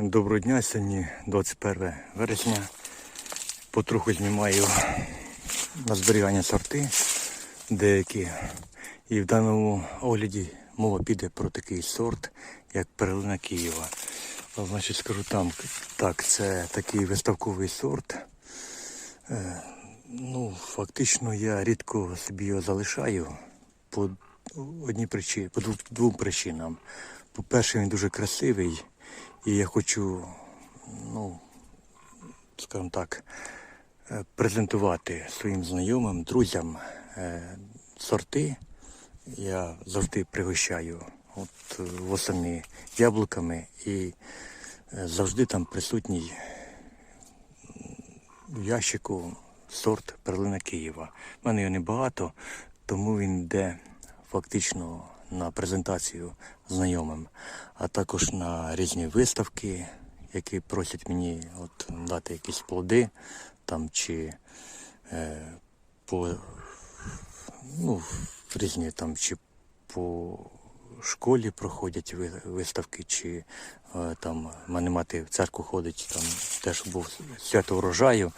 Доброго дня, сьогодні 21 вересня. Потроху знімаю на зберігання сорти деякі. І в даному огляді мова піде про такий сорт, як перлина Києва. Значить, скажу там, так, це такий виставковий сорт. Е, Ну, фактично я рідко собі його залишаю по одній причині, по двом причинам. По-перше, він дуже красивий, і я хочу, ну, скажімо так, е, презентувати своїм знайомим, друзям е, сорти. Я завжди пригощаю от, е, восени яблуками і завжди там присутній в ящику сорт перлина Києва. У мене його небагато, тому він йде фактично на презентацію знайомим, а також на різні виставки, які просять мені от, дати якісь плоди там чи е, по ну, різні там чи по школі проходять виставки, чи е, там мене мати в церкву ходить, там теж був свято урожаю,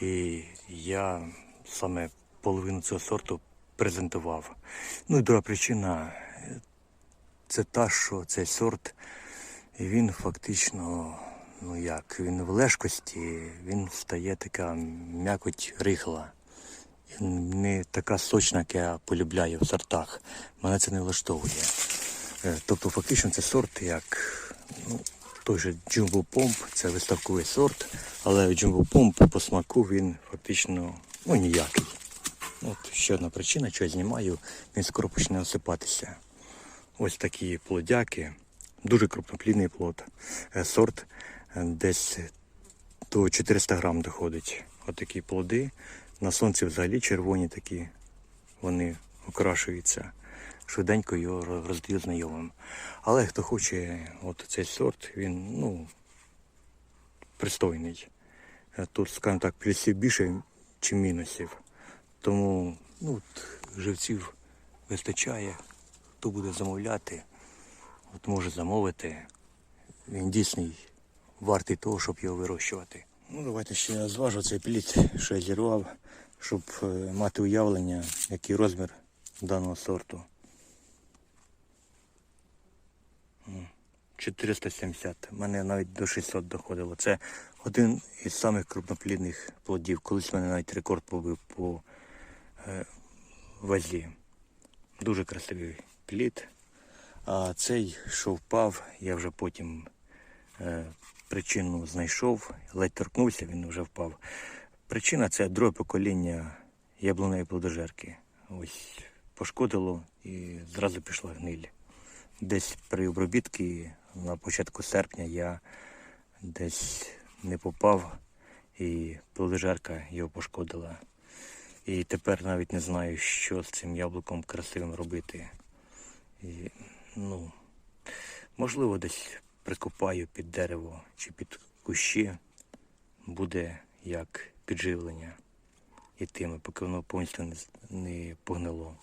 і я саме половину цього сорту презентував. Ну і друга причина це та, що цей сорт, він фактично, ну як, він в лежкості, він стає така м'якоть рихла не така сочна, як я полюбляю в сортах. Мене це не влаштовує. Е, Тобто, фактично, це сорт як ну, той же Jumbo Pomp, це виставковий сорт, але Jumbo Pomp по смаку він фактично ну, ніякий. От ще одна причина, що я знімаю, він скоро почне осипатися. Ось такі плодяки, дуже крупноплідний плод. Е, Сорт е, десь до 400 грам доходить. Отакі плоди. На сонці взагалі червоні такі, вони окрашуються. Швиденько його роз- роздаю знайомим. Але хто хоче от цей сорт, він ну, пристойний. Е, Тут, скажімо так, плюсів більше, ніж мінусів. Тому ну, от, живців вистачає. Хто буде замовляти, от може замовити. Він дійсний вартий того, щоб його вирощувати. Ну, давайте ще я зважу цей плід, що я зірвав, щоб е, мати уявлення, який розмір даного сорту. 470. У мене навіть до 600 доходило. Це один із самих крупноплідних плодів. Колись в мене навіть рекорд побив по е, вазі. Дуже красивий плід. А цей, що впав, я вже потім е, причину знайшов, ледь торкнувся, він вже впав. Причина це друге покоління яблуневої плодожерки. Ось пошкодило і зразу пішла гниль. Десь при обробітці на початку серпня я десь не попав і плодожерка його пошкодила. І тепер навіть не знаю, що з цим яблуком красивим робити. І, ну, можливо, десь прикопаю під дерево чи під кущі, буде як підживлення ітиме, поки воно повністю не погнило.